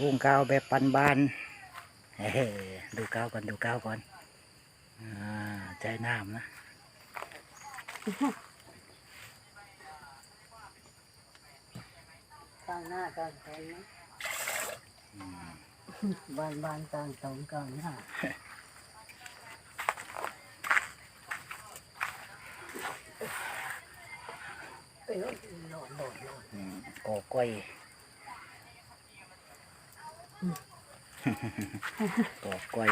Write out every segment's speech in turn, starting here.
หุงข้าวแบบปันบานเฮ้ดูข้าวก่อนดูข้าวก่อนอ่าใจน้ำนะกลางหน้ากลางตรงนะบานบานกลางตรงกลางหน้าเอ้ยโหลดโหลดโหลดอืมโกกล้วย โกกล้วย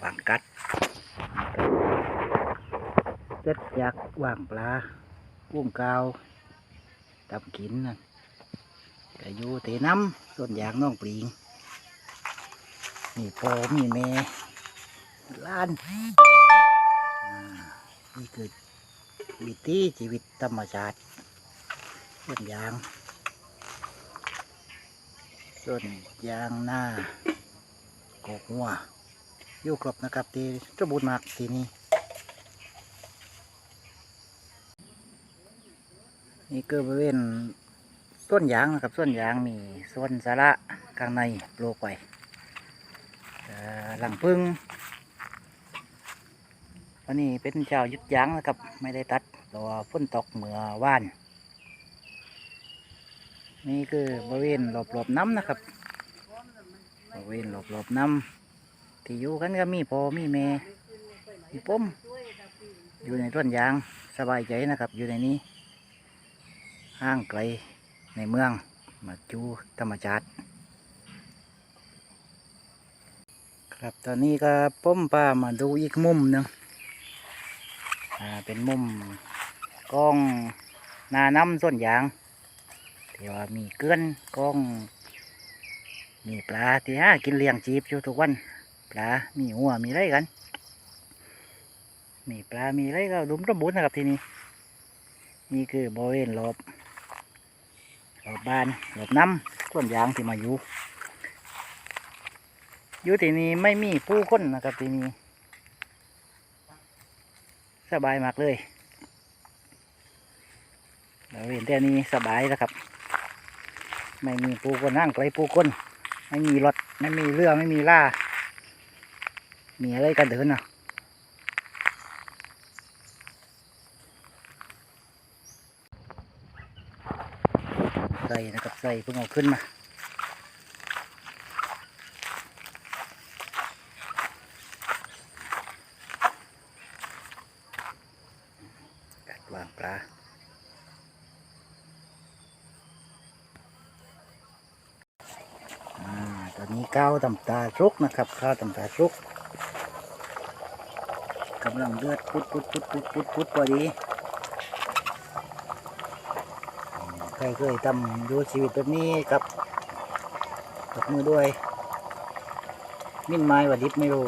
วางกัดเจ็ดอยากวางปลากุ้งกาวตำกินนะก็อยู่เตน้ำส่วนยางน้องปริงมีพอมีแม่ล้านนี่คือวิถีชีวิตธรรมชาติส่วนยาง ส่วนยางหน้ากกหัวอยู่ครบนะครับที่สมบูรณ์มากที่นี่นี่คือบริเวณต้นยางนะครับต้นยางมีส่วนสาระข้างในปลูกไว้เอ่อหลังพึ่งวันนี้เป็นเจ้ายึดยางนะครับ ไม่ได้ตัดเพราะว่าฝนตกเมื่อวาน นี่คือบริเวณหลบๆน้ำนะครับ บริเวณหลบๆน้ำที่อยู่กันก็มีพอมีแม่มีป้มอยู่ในต้นยางสบายใจนะครับ อยู่ในนี้ห่างไกลในเมืองมาจูธรรมชาติครับตอนนี้ก็ป้มปลามาดูอีกมุมหนึงอ่าเป็นมุมกล้องนาน้ำต้นยาง ที่ว่ามีเกลือนกล้อง มีปลาที่หากินเลี้ยงจีบอยู่ทุกวัน ปลา มีหัวมีไรกัน มีปลา มีไรก็ดุมระบุนนะครับที่นี่ นี่คือบริเวณรอบรอบบ้านรอบน้ำต้นยางที่มาอยู่ อยู่ที่นี่ไม่มีผู้คนนะครับที่นี่สบายมากเลยบริเวณแต่นี้สบายแล้วครับ ไม่มีผู้คนนั่งไกลผู้คนไม่มีรถไม่มีเรือไม่มีล่า มีอะไรกันเดินนะใส่นะครับใส่เพิ่งเอาขึ้นมากัดวางปลา อนนี้ก้าวตำตาชุกนะครับข้าวตำตาชุกกำลังเลือดพุดพุดพุดพุดพุดพุดพอดีใครเคยทำดูชีวิตแบบนี้กับกับมือด้วย มิ้นไม้วัดิบไม่รู้